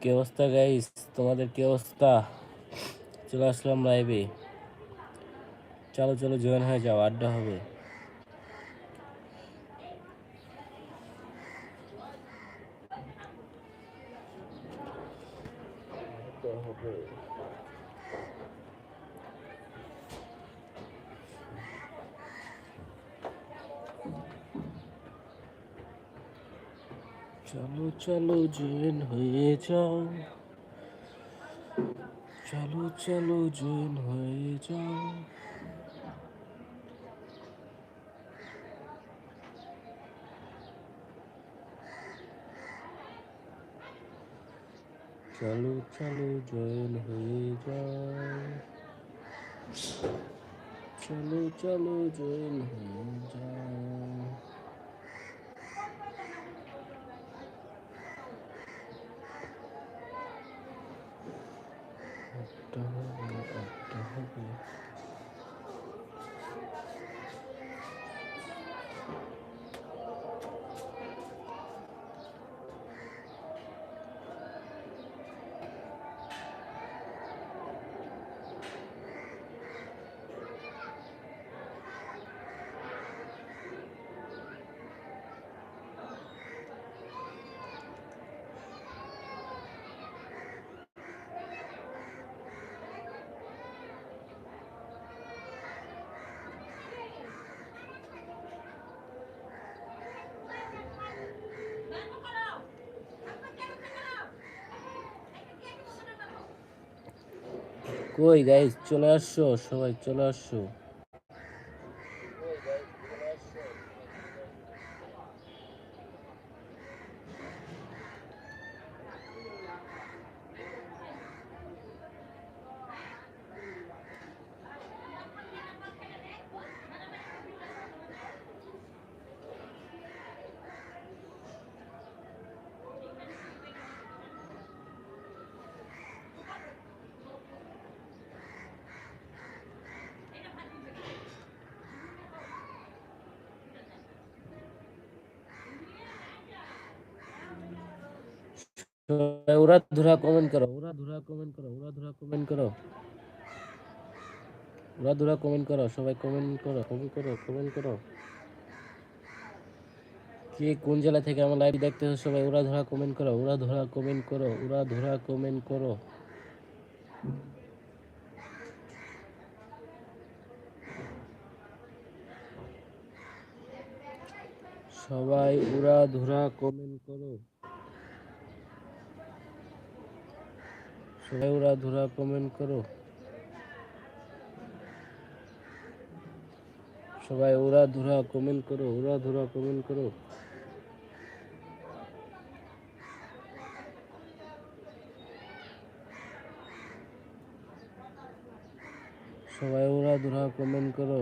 কি অবস্থা গাইস তোমাদের কি অবস্থা? চলে আসলাম লাইভে চলো চলো জয়েন হয়ে যাও, আড্ডা হবে। চলো চলো জয়েন হয়ে যাও চলো চলো জয়েন হয়ে যাও চলো চলো জয়েন হয়ে যাও চলো চলো জয়েন হয়ে যাও আড্ডা হবে একটা হবে। কই গাইজ চলে আসছো? সবাই চলে আসছো? ওরা ধরা কমেন্ট করো, ওরা ধরা কমেন্ট করো, ওরা ধরা কমেন্ট করো। ওরা ধরা কমেন্ট করো, সবাই কমেন্ট করো কমেন্ট করো কমেন্ট করো। কে কোন জেলা থেকে আমার লাইভ দেখতেছো সবাই, ওরা ধরা কমেন্ট করো, ওরা ধরা কমেন্ট করো, ওরা ধরা কমেন্ট করো। সবাই ওরা ধরা কমেন্ট করো। সবাই ওরা ধরা কমেন্ট করো সবাই ওরা ধরা কমেন্ট করো ওরা ধরা কমেন্ট করো সবাই ওরা ধরা কমেন্ট করো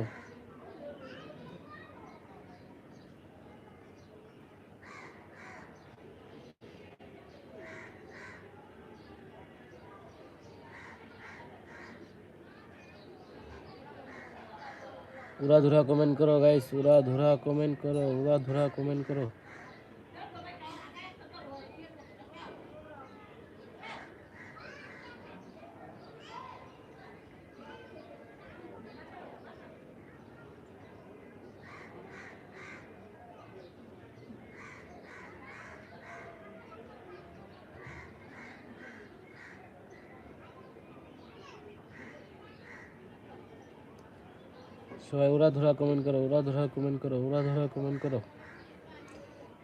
উড়া ধরা কমেন্ট করো গাইস উড়া ধরা কমেন্ট করো উড়া ধরা কমেন্ট করো সবাই ওরা ধরা কমেন্ট করো ওরা ধরা কমেন্ট করো ওরা ধরা কমেন্ট করো।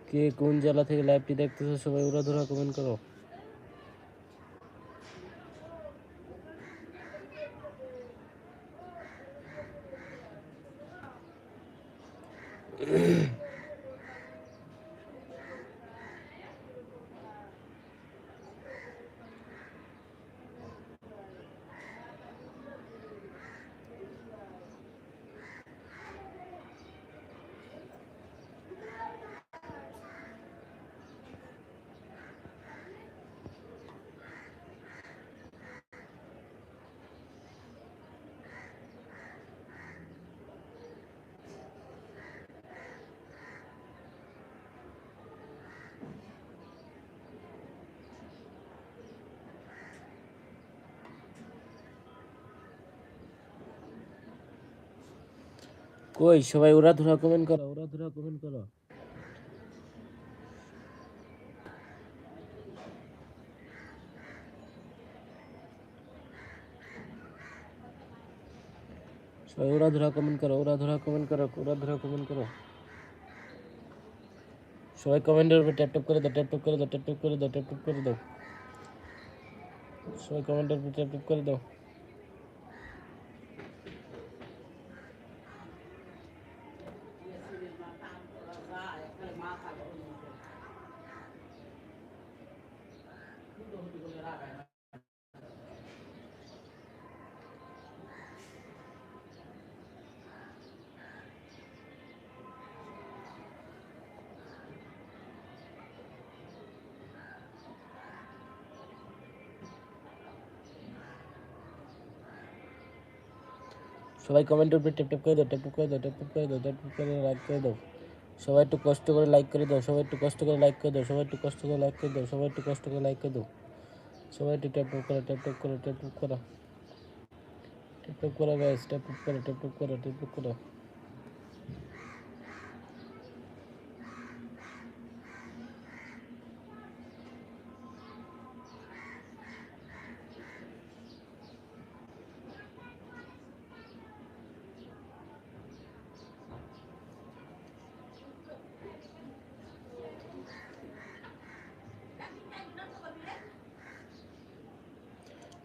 কে কোন জেলা থেকে লাইভটি দেখতেছো, সবাই ওরা ধরা কমেন্ট করো। কই, সবাই ওরা ধরা কমেন্ট করো, ওরা ধরা কমেন্ট করো। সবাই ওরা ধরা কমেন্ট করো, ওরা ধরা কমেন্ট করো, ওরা ধরা কমেন্ট করো। সবাই কমেন্টের উপরে ট্যাপ ট্যাপ করে দাও ট্যাপ ট্যাপ করে দাও ট্যাপ ট্যাপ করে দাও ট্যাপ ট্যাপ করে দাও। সবাই কমেন্টের উপরে ট্যাপ ট্যাপ করে দাও। সবাই কমেন্টের উপরে টেপ টেপ করে দাও টেপ করে দাও টেপ করে দাও ট্যাপ করে লাইক করে দাও। সবাই একটু কষ্ট করে লাইক করে দাও, সবাই একটু কষ্ট করে লাইক করে দাও, সবাই একটু কষ্ট করে লাইক করে দাও, সবাই একটু কষ্ট করে লাইক করে দাও। সবাই একটু ট্যাপ ট্যাপ করো ট্যাপ ট্যাপ করো ট্যাপ ট্যাপ করো। ট্যাপ ট্যাপ করো গাইস ট্যাপ ট্যাপ করো ট্যাপ ট্যাপ করো ট্যাপ ট্যাপ করো।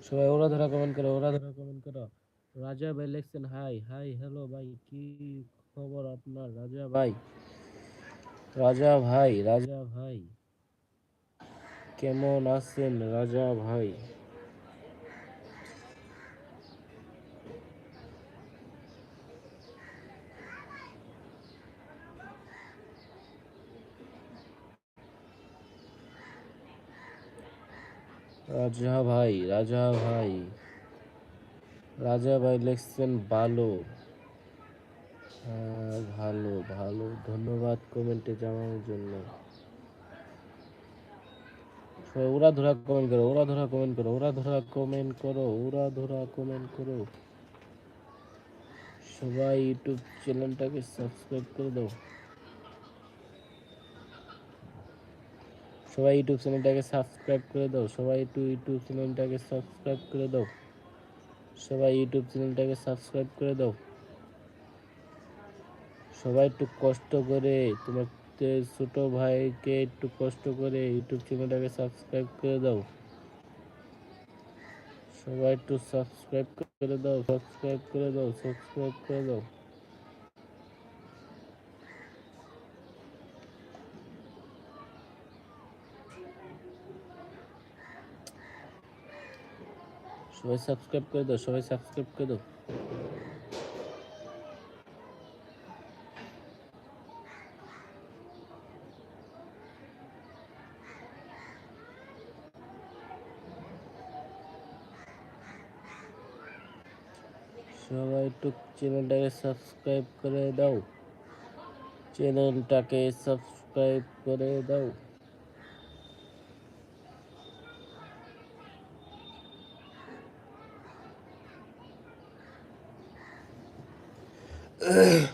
সবাই ওরা ধরা কমেন্ট করো, ওরা ধরা কমেন্ট করো। রাজা ভাই লিখছেন হাই হাই হ্যালো ভাই, কি খবর আপনার রাজা ভাই? রাজা ভাই রাজা ভাই, কেমন আছেন রাজা ভাই? রাজা ভাই রাজা ভাই। রাজা ভাই লিখছেন ভালো। হ্যাঁ, ভালো ভালো। ধন্যবাদ কমেন্টে জানানোর জন্য। ওরা ধরা কমেন্ট করো ওরা ধরা কমেন্ট করো ওরা ধরা কমেন্ট করো ওরা ধরা কমেন্ট করো। সবাই ইউটিউব চ্যানেলটাকে সাবস্ক্রাইব করে দাও। সবাই ইউটিউব চ্যানেলটাকে সাবস্ক্রাইব করে দাও, সবাই একটু ইউটিউব চ্যানেলটাকে সাবস্ক্রাইব করে দাও, সবাই ইউটিউব চ্যানেলটাকে সাবস্ক্রাইব করে দাও। সবাই একটু কষ্ট করে তোমার ছোট ভাইকে একটু কষ্ট করে ইউটিউব চ্যানেলটাকে সাবস্ক্রাইব করে দাও। সবাই একটু সাবস্ক্রাইব করে দাও সাবস্ক্রাইব করে দাও সাবস্ক্রাইব করে দাও। সবাই সাবস্ক্রাইব করে দাও, সবাই সাবস্ক্রাইব করে দাও। সবাই একটু চ্যানেলটাকে সাবস্ক্রাইব করে দাও। চ্যানেলটাকে সাবস্ক্রাইব করে দাও। Uh.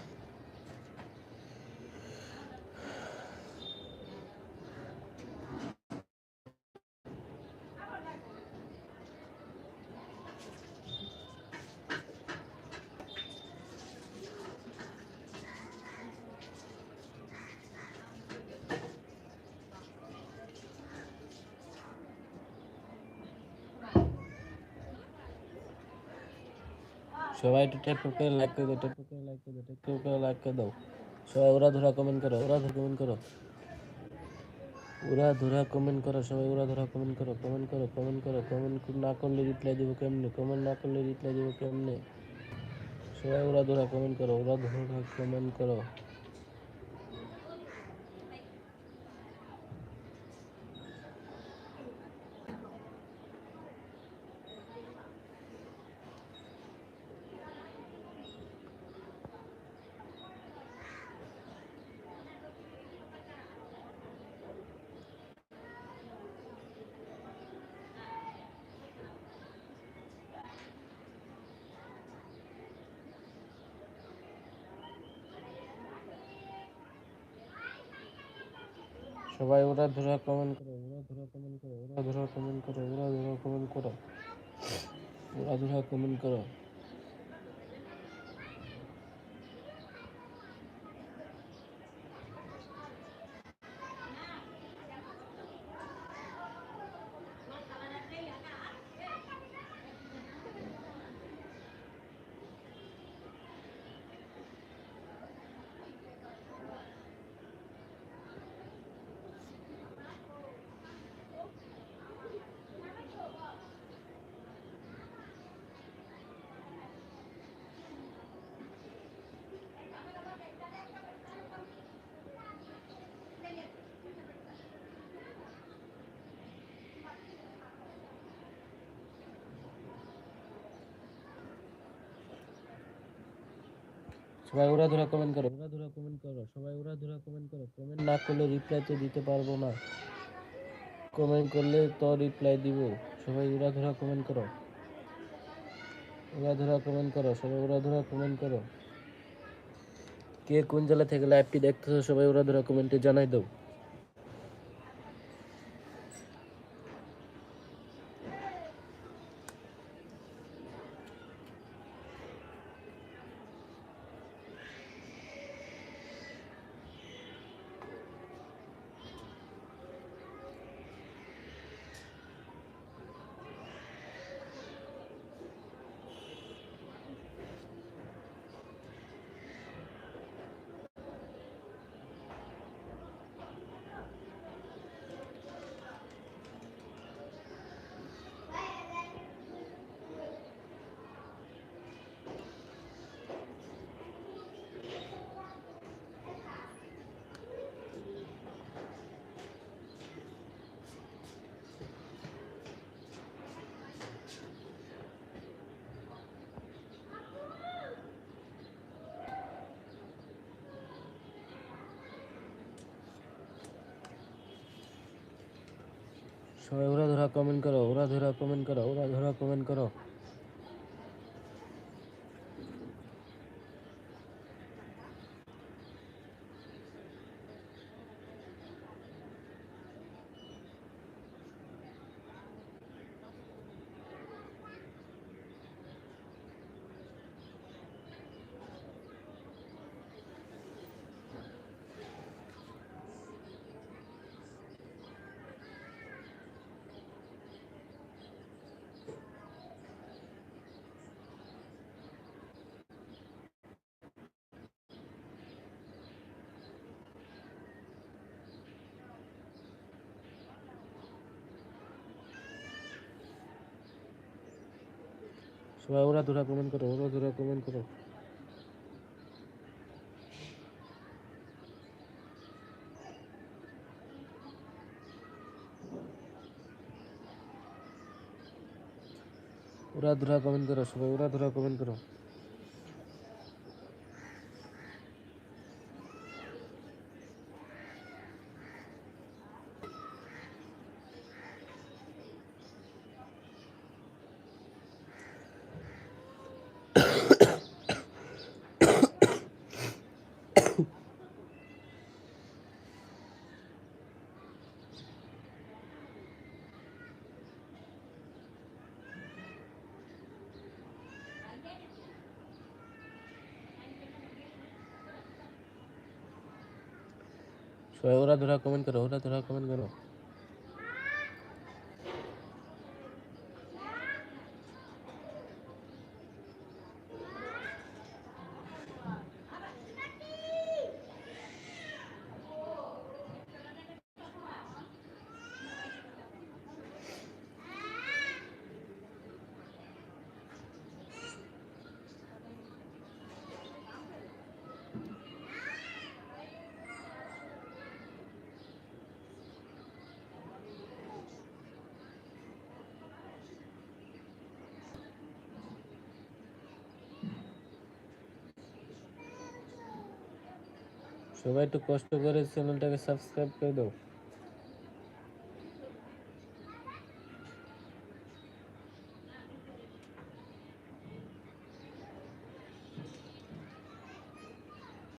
সবাই একটু ট্যাপ করে লাইক করে দাও ট্যাপ করে লাইক করে দাও ট্যাপ করে লাইক করে দাও সবাই ওরা ধরা কমেন্ট করো ওরা ধরা কমেন্ট করো ওরা ধরা কমেন্ট করো সবাই ওরা ধরা কমেন্ট করো কমেন্ট করো কমেন্ট করো কমেন্ট না করলে রিপ্লাই দেবো কেমনে কমেন্ট না করলে রিপ্লাই দেবো কেমনে সবাই ওরা ধরা কমেন্ট করো ওরা ধরা কমেন্ট করো সবাই ওরা ধরা কমেন্ট করো ওরা ধরা কমেন্ট করো ওরা ধরা কমেন্ট করো ওরা ধরা কমেন্ট করো ওরা ধরা কমেন্ট করো। সবাই ওরা ধরা কমেন্ট করো, ওরা ধরা কমেন্ট করো, সবাই ওরা ধরা কমেন্ট করো। কমেন্ট না করলে রিপ্লাই তো দিতে পারব না। কমেন্ট করলে তো রিপ্লাই দিব। সবাই ওরা ধরা কমেন্ট করো। ওরা ধরা কমেন্ট করো, সবাই ওরা ধরা কমেন্ট করো। কে কোন জেলা থেকে লাইভটি দেখতেছো, সবাই ওরা ধরা কমেন্টে জানাই দাও। সবাই ওরা ধরা কমেন্ট করো ওরা ধরা কমেন্ট করো ওরা ধরা কমেন্ট করো সবাই ওরা ধরা কমেন্ট করো ওরা ধরা কমেন্ট করো। ওরা ধরা কমেন্ট করো, সবাই ওরা ধরা কমেন্ট করো। সবাই ওরা ধরা কমেন্ট করো ওরা ধরা কমেন্ট করো সবাই একটু কষ্ট করে চ্যানেলটাকে সাবস্ক্রাইব করে দাও।